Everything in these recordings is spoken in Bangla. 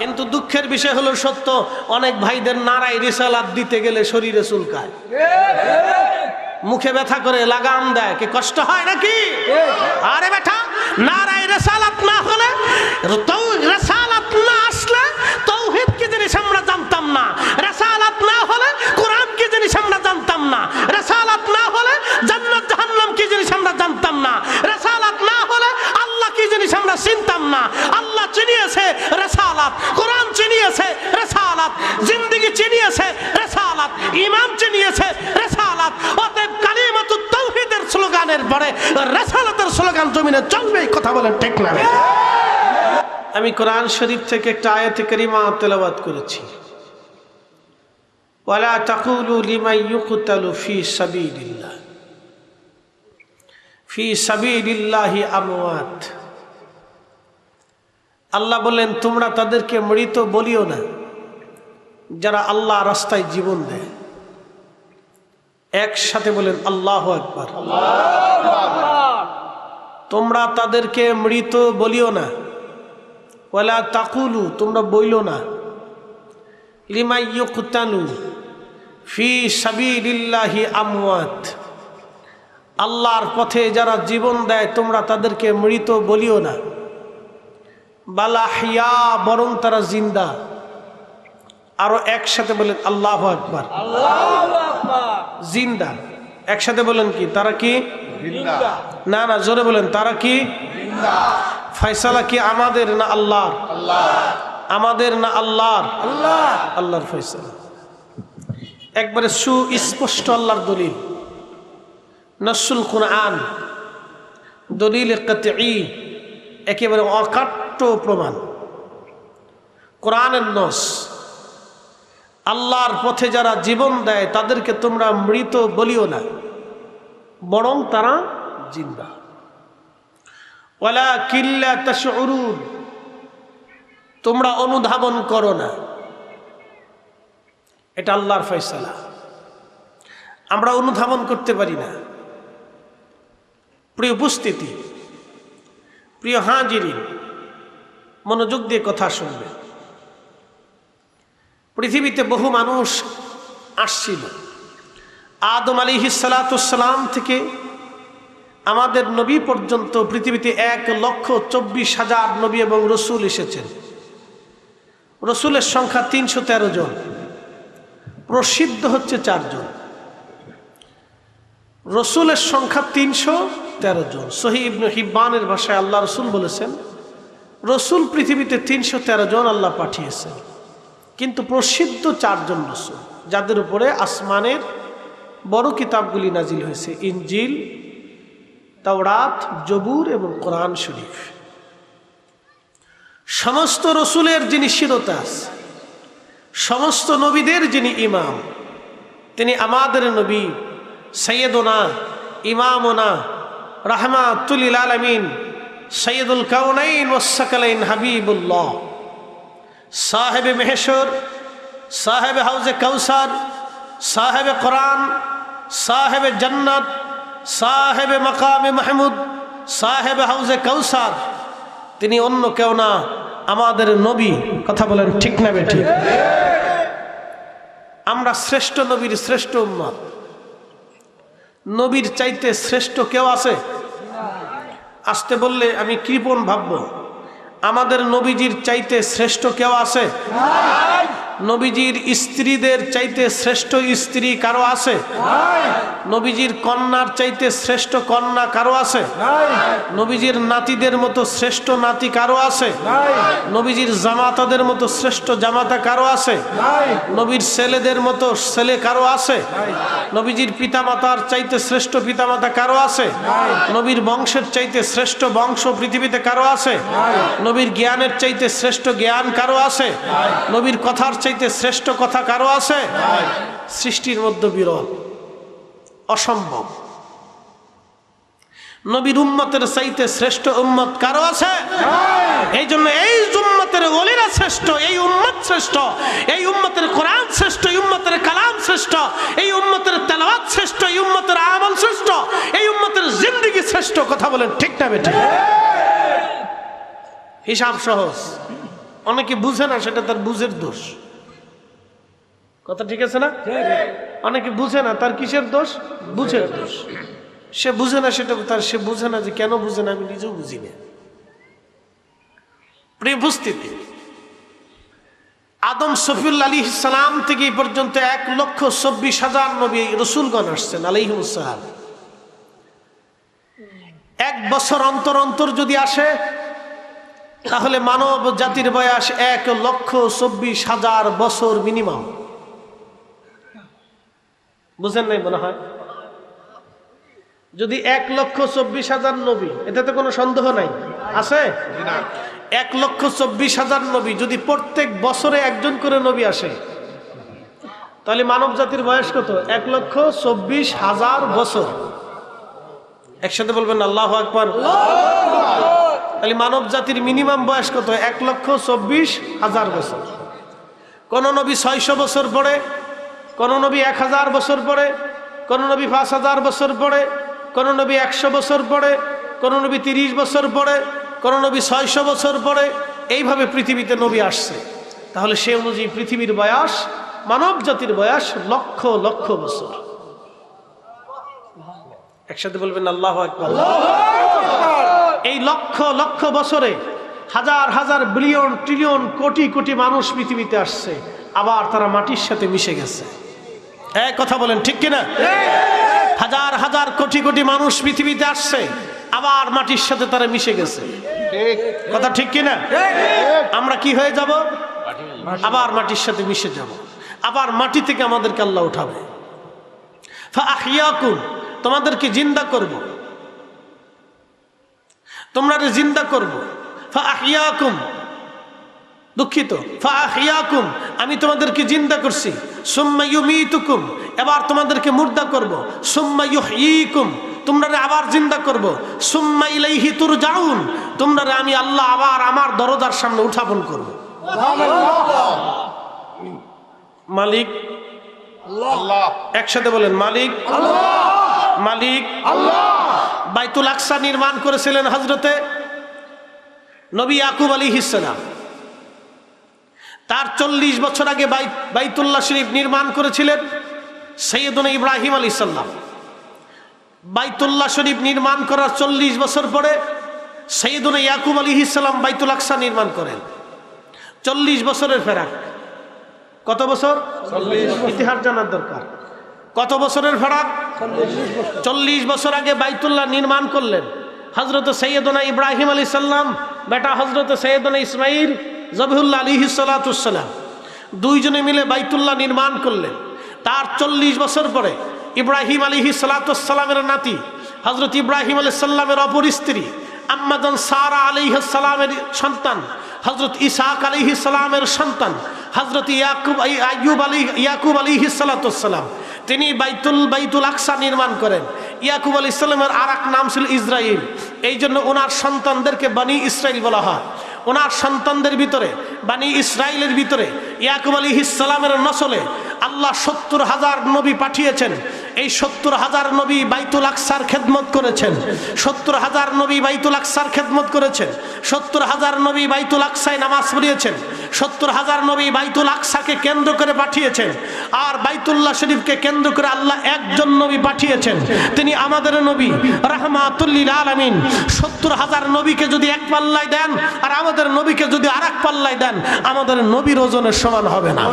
কিন্তু দুঃখের বিষয় হলো সত্য, অনেক ভাইদের নারায় রিসালাত দিতে গেলে শরীরে চুলকায়। মুখে ব্যথা করে লাগাম দেয়, কি কষ্ট হয় নাকি? আরে বেটা, নারায় রেসালাত না হলে রেসালাত না আসলে তৌহিদ কি জিনিস আমরা জানতাম না? রেসালাত না হলে কোরআন কি জিনিস আমরা জানতাম না? রেসালাত না হলে জান্নাত জাহান্নাম কি জিনিস আমরা জানতাম না রেসালাত না হলে আল্লাহ কি জিনিস আমরা চিনতাম না আল্লাহ চিনিয়েছে রেসালাত কোরআন চিনিয়েছে রেসালাত জিন্দিগি চিনিয়েছে রেসালাত ইমাম চিনিয়েছে রেসালাত অতএব কালিমাতুত তাওহীদের স্লোগানের পরে রেসালাতের জমিনে চলবে কথা বলেন ঠিক না আমি কোরআন শরীফ থেকে একটা আয়াতে করিমা তেলাবাদ করেছি। ওয়ালা তাকুলু লিমান ইউকতালু ফি সাবিলিল্লাহ। ফি সাবিলিল্লাহি আমওয়াত। আল্লাহ বললেন, তোমরা তাদেরকে মৃত বলিও না, যারা আল্লাহ রাস্তায় জীবন দেয়। একসাথে বলেন, আল্লাহ একবার তোমরা তাদেরকে মৃত বলিও না। ওয়ালা তাকুলু তোমরা বইল না। লিমাই ইউকতালু ফি সাবিল্লাহি আমওয়াত। আল্লাহর পথে যারা জীবন দেয় তোমরা তাদেরকে মৃত বলিও না। বালাহিয়া বরং তারা জিন্দা। আরও একসাথে বলেন আল্লাহ আকবার। জিন্দা। একসাথে বলেন কি তারা কি? না না জোরে বলেন তারা কি? ফয়সালা কি আমাদের না আল্লাহর? আমাদের না আল্লাহর? আল্লাহর ফয়সালা। একবারে সুস্পষ্ট আল্লাহর দলিল। নসুল কোরআন দলিল একেবারে অকাট্য প্রমাণ। কোরআনের নস আল্লাহর পথে যারা জীবন দেয় তাদেরকে তোমরা মৃত বলিও না। বরং তারা জিন্দা। ওয়ালা কিল্লা তাশউরুন, তোমরা অনুধাবন করো না। এটা আল্লাহর ফয়সালা। আমরা অনুধাবন করতে পারি না। প্রিয় উপস্থিতি, প্রিয় হাজিরি মনোযোগ দিয়ে কথা শুনবে পৃথিবীতে বহু মানুষ আসছিল। আদম আলী হিসালাতাম থেকে আমাদের নবী পর্যন্ত পৃথিবীতে এক লক্ষ চব্বিশ হাজার নবী এবং রসুল এসেছেন। রসুলের সংখ্যা তিনশো তেরো জন। প্রসিদ্ধ হচ্ছে চারজন রসুলের সংখ্যা তিনশো তেরো জন। সহিব হিব্বানের ভাষায় আল্লাহ রসুল বলেছেন, রসুল পৃথিবীতে তিনশো তেরো জন আল্লাহ পাঠিয়েছেন। কিন্তু প্রসিদ্ধ চারজন রসুল, যাদের উপরে আসমানের বড় কিতাবগুলি নাজিল হয়েছে। ইনজিল, তাওরাত, জবুর এবং কোরআন শরীফ। সমস্ত রসুলের যিনি শিরতাস সমস্ত নবীদের যিনি ইমাম, তিনি আমাদের নবী, সৈয়দনা, ইমামনা, রাহমাতুল আলমিন, সৈয়দুল কাউনাইন ওসাকালাইন হাবিবুল্লাহ। সাহেব মেহেশ্বর সাহেব হাউজে কৌসার সাহেব কোরআন সাহেব জন্নত, সাহেব মকামে মাহমুদ, সাহেব হাউজে কৌসার তিনি অন্য কেউ না, আমাদের নবী। কথা বলেন ঠিক না বেঠি আমরা শ্রেষ্ঠ নবীর শ্রেষ্ঠ উম্মত নবীর চাইতে শ্রেষ্ঠ কেউ আছে? আসতে বললে আমি কৃপণ ভাবব। আমাদের নবীজির চাইতে শ্রেষ্ঠ কেউ আছে? নবীজির স্ত্রীদের চাইতে শ্রেষ্ঠ স্ত্রী কারও আছে? নবীজির কন্যার চাইতে শ্রেষ্ঠ কন্যা কারও আছে? নবীজির নাতিদের মতো শ্রেষ্ঠ নাতি কারও আছে? নবীজির জামাতাদের মতো শ্রেষ্ঠ জামাতা কারও আছে? নবীর ছেলেদের মতো ছেলে কারও আছে? নবীজির পিতামাতার চাইতে শ্রেষ্ঠ পিতামাতা কারও আছে? নবীর বংশের চাইতে শ্রেষ্ঠ বংশ পৃথিবীতে কারও আছে? নবীর জ্ঞানের চাইতে শ্রেষ্ঠ জ্ঞান কারও আছে? নবীর কথার চাইতে শ্রেষ্ঠ কথা কারও আছে? সৃষ্টির মধ্যে বিরল অসম্ভব। নবীর উম্মতের চাইতে শ্রেষ্ঠ উম্মত কারও আছে? এই জন্য এই উম্মতের অলিরা শ্রেষ্ঠ এই উম্মত শ্রেষ্ঠ এই উম্মতের কোরআন শ্রেষ্ঠ এই উম্মতের কালাম শ্রেষ্ঠ এই উম্মতের তেলাওয়াত শ্রেষ্ঠ এই উম্মতের আমল শ্রেষ্ঠ এই উম্মতের জিন্দিগি শ্রেষ্ঠ কথা বলেন ঠিক না বেঠিক হিসাব সহজ। অনেকে বুঝে না সেটা তার বুঝের দোষ। কথা ঠিক আছে না? অনেকে বুঝে না তার কিসের দোষ? বুঝের দোষ সে বুঝে না সেটা তার সে বুঝে না যে কেন বুঝে না আমি নিজেও বুঝি না। উপস্থিতি আদম সফিউল আলী ইসলাম থেকে এই পর্যন্ত এক লক্ষ চব্বিশ হাজার নবী রসুলগণ আসছেন আলিহিমসালাম এক বছর অন্তর অন্তর যদি আসে তাহলে মানব জাতির বয়স এক লক্ষ চব্বিশ হাজার বছর মিনিমাম বুঝেন নাই মনে হয়? যদি এক লক্ষ চব্বিশ হাজার নবী এটাতে কোনো সন্দেহ নাই? আছে? এক লক্ষ চব্বিশ হাজার নবী যদি প্রত্যেক বছরে একজন করে নবী আসে তাহলে মানব জাতির বয়স কত? এক লক্ষ চব্বিশ হাজার বছর। একসাথে বলবেন আল্লাহ আকবর। তাহলে মানব জাতির মিনিমাম বয়স কত? এক লক্ষ চব্বিশ হাজার বছর। কোন নবী ছয়শো বছর পরে কোন নবী এক হাজার বছর পরে, কোন নবী পাঁচ হাজার বছর পরে, কোন নবী একশো বছর পরে, কোন নবী তিরিশ বছর পরে, কোন নবী ছয়শো বছর পরে, এইভাবে পৃথিবীতে নবী আসছে। তাহলে সে অনুযায়ী পৃথিবীর বয়স মানব জাতির বয়স লক্ষ লক্ষ বছর। একসাথে বলবেন আল্লাহ এই লক্ষ লক্ষ বছরে হাজার হাজার বিলিয়ন, ট্রিলিয়ন, কোটি কোটি মানুষ পৃথিবীতে আসছে, আবার তারা মাটির সাথে মিশে গেছে। হ্যাঁ কথা বলেন ঠিক কিনা? হাজার হাজার কোটি কোটি মানুষ পৃথিবীতে আসছে আবার মাটির সাথে তারা মিশে গেছে। কথা ঠিক কিনা? আমরা কি হয়ে যাব? আবার মাটির সাথে মিশে যাব। আবার মাটি থেকে আমাদেরকে আল্লাহ উঠাবে। তোমাদেরকে জিন্দা করব। তোমরা জিন্দা করব। দুঃখিত। আমি তোমাদেরকে জিন্দা করছি। সুম্মা ইউমিতুকুম এবার তোমাদেরকে মুর্দা করব। সুম্মা ইউহয়িকুম তোমরা আবার জিন্দা করব। সুম্মা ইলাইহি তুরজাউন তোমরা আমি আল্লাহ আবার আমার দরজার সামনে উঠাপন করব। মালিক একসাথে বলেন মালিক মালিক বাইতুল আকসা নির্মাণ করেছিলেন হজরতে নবী ইয়াকুব আলী ইসলাম তার চল্লিশ বছর আগে বাই- বাইতুল্লাহ শরীফ নির্মাণ করেছিলেন সৈয়দুল ইব্রাহিম আলী সাল্লাম বাইতুল্লাহ শরীফ নির্মাণ করার চল্লিশ বছর পরে সৈয়দুল ইয়াকুব আলী ইসলাম বাইতুল আকসা নির্মাণ করেন। চল্লিশ বছরের ফেরাক কত বছর? ইতিহাস জানার দরকার। কত বছরের ফেরাক চল্লিশ বছর। আগে বাইতুল্লাহ নির্মাণ করলেন। হজরত সৈয়দনা ইব্রাহিম আলী সাল্লাম বেটা হজরত সৈয়দনা ইসমাইল জবিহুল্লাহ আলী সালাতুসাল্লাম দুইজনে মিলে বাইতুল্লাহ নির্মাণ করলেন। তার চল্লিশ বছর পরে ইব্রাহিম আলী সালাতামের নাতি হজরত ইব্রাহিম আলী সাল্লামের অপর স্ত্রী, আম্মাদান সারা আলী সালামের সন্তান হজরত ইসাক আলী সালামের সন্তান হজরত ইয়াকুব আইয়ুব আলী ইয়াকুব আলী সালাতাম তিনি বাইতুল বাইতুল আকসা নির্মাণ করেন। ইয়াকুব আলী ইসলামের আর নাম ছিল ইসরাইল। এই জন্য ওনার সন্তানদেরকে বানি ইসরাইল বলা হয়। ওনার সন্তানদের ভিতরে বানি ইসরায়েলের ভিতরে, ইয়াকুব আলী ইসলামের নসলে আল্লাহ সত্তর হাজার নবী পাঠিয়েছেন। এই সত্তর হাজার নবী বাইতুল আকসার খেদমত করেছেন। সত্তর হাজার নবী বাইতুল আকসার খেদমত করেছেন। সত্তর হাজার নবী বাইতুল আকসায় নামাজ পড়িয়েছেন। সত্তর হাজার নবী বাইতুল আকসাকে কেন্দ্র করে পাঠিয়েছেন। আর বাইতুল্লাহ শরীফকে কেন্দ্র করে আল্লাহ একজন নবী পাঠিয়েছেন। তিনি আমাদের নবী, রাহমাতুল্লিল আলমিন। সত্তর হাজার নবীকে যদি এক পাল্লায় দেন, আর আমাদের নবীকে যদি আর এক পাল্লায় দেন আমাদের নবীর ওজনের সমান হবে না।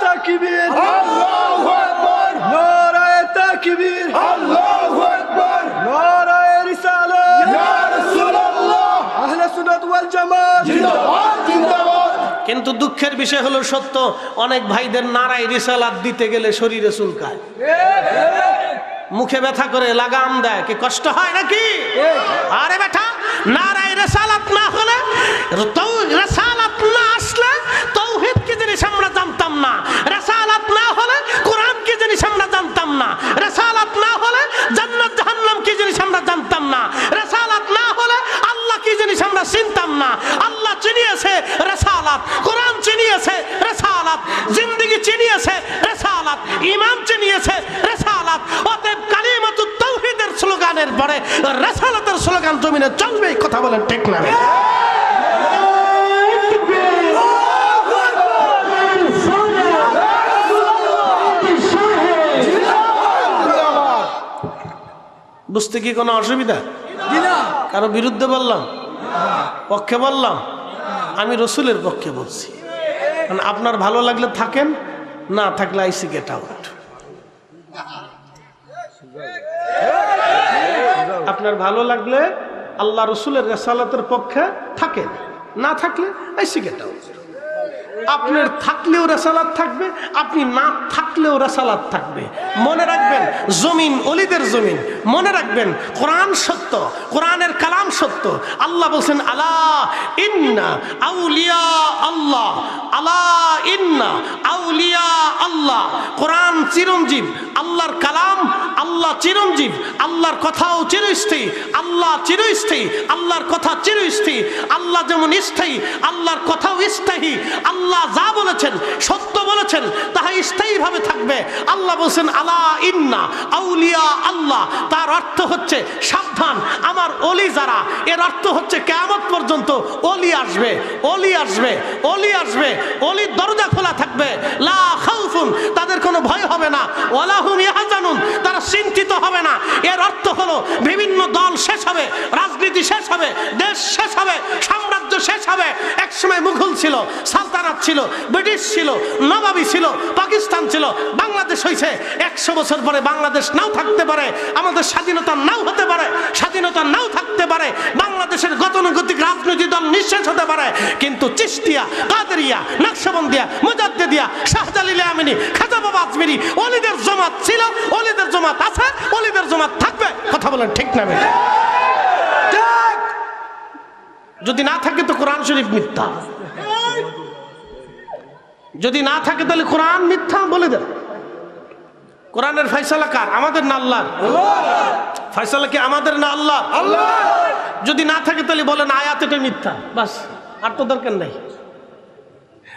তাকবীর। আল্লাহু আকবার। নারায়ে তাকবীর। আল্লাহু আকবার। নারায়ে রিসালাত। ইয়া রাসূলুল্লাহ। আহলে সুন্নাত ওয়াল জামাত। জিন্দাবাদ জিন্দাবাদ। কিন্তু দুঃখের বিষয় হলো সত্য অনেক ভাইদের নারায় রিসালাত দিতে গেলে শরীরে চুলকায়। মুখে ব্যথা করে লাগাম দেয়। কি কষ্ট হয় নাকি? আরে বেটা, নারায় রেসালাত না হলে রেসালাত না আসলে তৌহিদ কি জিনিস আমরা জানতাম না? রেসালাত না হলে কোরআন কি জিনিস আমরা জানতাম না? রেসালাত না হলে জান্নাত, জাহান্নাম কি জিনিস আমরা জানতাম না? রেসালাত না হলে আল্লাহ কি জিনিস আমরা চিনতাম না? আল্লাহ চিনিয়েছে রেসালাত, কোরআন চিনিয়েছে রেসালাত। জমিনে চলবে কথা বলেন ঠিক না। বুঝতে কি কোনো অসুবিধা? কারও বিরুদ্ধে বললাম, পক্ষে বললাম, আমি রসুলের পক্ষে বলছি। আপনার ভালো লাগলে থাকেন, না থাকলে আইসি গেট আউট আপনার ভালো লাগলে আল্লাহ রসুলের রেসালাতের পক্ষে থাকে। না থাকলে গেট আপনার থাকলেও রেসালাত থাকবে, আপনি না থাকলেও রেসালাত থাকবে। মনে রাখবেন, জমিন অলিদের জমিন। মনে রাখবেন, কোরআন সত্য, কোরআনের কালাম সত্য। আল্লাহ বলছেন, আলা ইন্না আউলিয়া আল্লাহ। আলা ইন্না আউলিয়া আল্লাহ। কোরআন চিরঞ্জীব আল্লাহর কালাম, আল্লাহ চিরঞ্জীব, আল্লাহর কথাও চিরস্থায়ী, আল্লাহ চিরস্থায়ী, আল্লাহর কথা চিরস্থায়ী, আল্লাহ যেমন স্থায়ী, আল্লাহর কথাও স্থায়ী, আল্লাহ যা বলেছেন সত্য বলেছেন, তাহা স্থায়ীভাবে থাকবে। আল্লাহ বলছেন, আলা ইন্না আউলিয়া আল্লাহ। তার অর্থ হচ্ছে, সাবধান। আমার অলি যারা, এর অর্থ হচ্ছে, কেয়ামত পর্যন্ত অলি আসবে অলি আসবে অলি আসবে অলির দরজা খোলা থাকবে। লা খাউফুন, তাদের কোনো ভয় হবে না। ওয়ালাহুম ইয়াহজানুন, তারা চিন্তিত হবে না। এর অর্থ হলো, বিভিন্ন দল শেষ হবে, রাজনীতি শেষ হবে, দেশ শেষ হবে সাম্রাজ্য শেষ হবে। একসময় মুঘল ছিল, সালতানাত ছিল, ব্রিটিশ ছিল, নবাবী ছিল, পাকিস্তান ছিল, বাংলাদেশ হয়েছে একশো বছর পরে বাংলাদেশ নাও থাকতে পারে, আমাদের স্বাধীনতা নাও হতে পারে, স্বাধীনতা নাও থাকতে পারে, বাংলাদেশের গতানুগতিক রাজনৈতিক দল নিঃশেষ হতে পারে। কিন্তু চিস্তিয়া কাদেরিয়া, নকশবন্দিয়া, মুজাদ্দেদিয়া, শাহজালিল আমিনী, খাজা বাবা আজমিরি অলিদের জমাত ছিল অলিদের জমাত আছে অলিদের জমাত থাকবে। কথা বলেন ঠিক না যদি না থাকে তো কোরআন শরীফ মিথ্যা। যদি না থাকে তাহলে কোরআন মিথ্যা বলে দেন। কোরআনের ফয়সালা কার? আমাদের না আল্লাহ ফয়সালা কি আমাদের না আল্লাহ আল্লাহ যদি না থাকে তাহলে বলেন আয়াত এটা মিথ্যা। বাস আর তো দরকার নেই।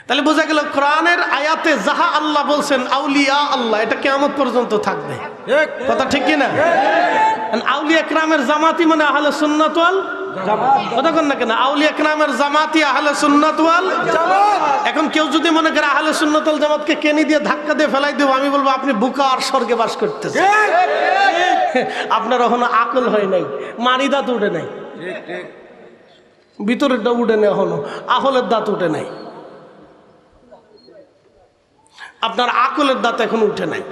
তাহলে বোঝা গেল কোরআনের আয়াতে যাহা আল্লাহ বলছেন আউলিয়া আল্লাহ এটা কেমন পর্যন্ত থাকবে। কথা ঠিক কিনা? আউলিয়া ক্রামের জামাতি মানে আহলে সুন্নাত না কেন? আউলিয়া জামাতি আহলে সুন্নাত ওয়াল এখন কেউ যদি মনে করে আহলে সুন্নাত ওয়াল জামাতকে কেনি দিয়ে ধাক্কা দিয়ে ফেলাই দেবো আমি বলব আপনি বুকা আর স্বর্গে বাস আপনার এখনও আকল হয় নাই মারি দাঁত উঠে নাই। ভিতরেরটা উঠে নেই এখনও আহলের দাঁত উঠে নাই। আপনার আকলের দাঁত এখন উঠে নাই।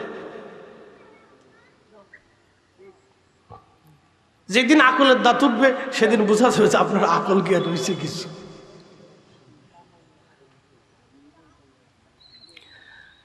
যেদিন আকলের দাঁত উঠবে সেদিন বোঝা হয়েছে আপনার আকল আর রয়েছে কিছু।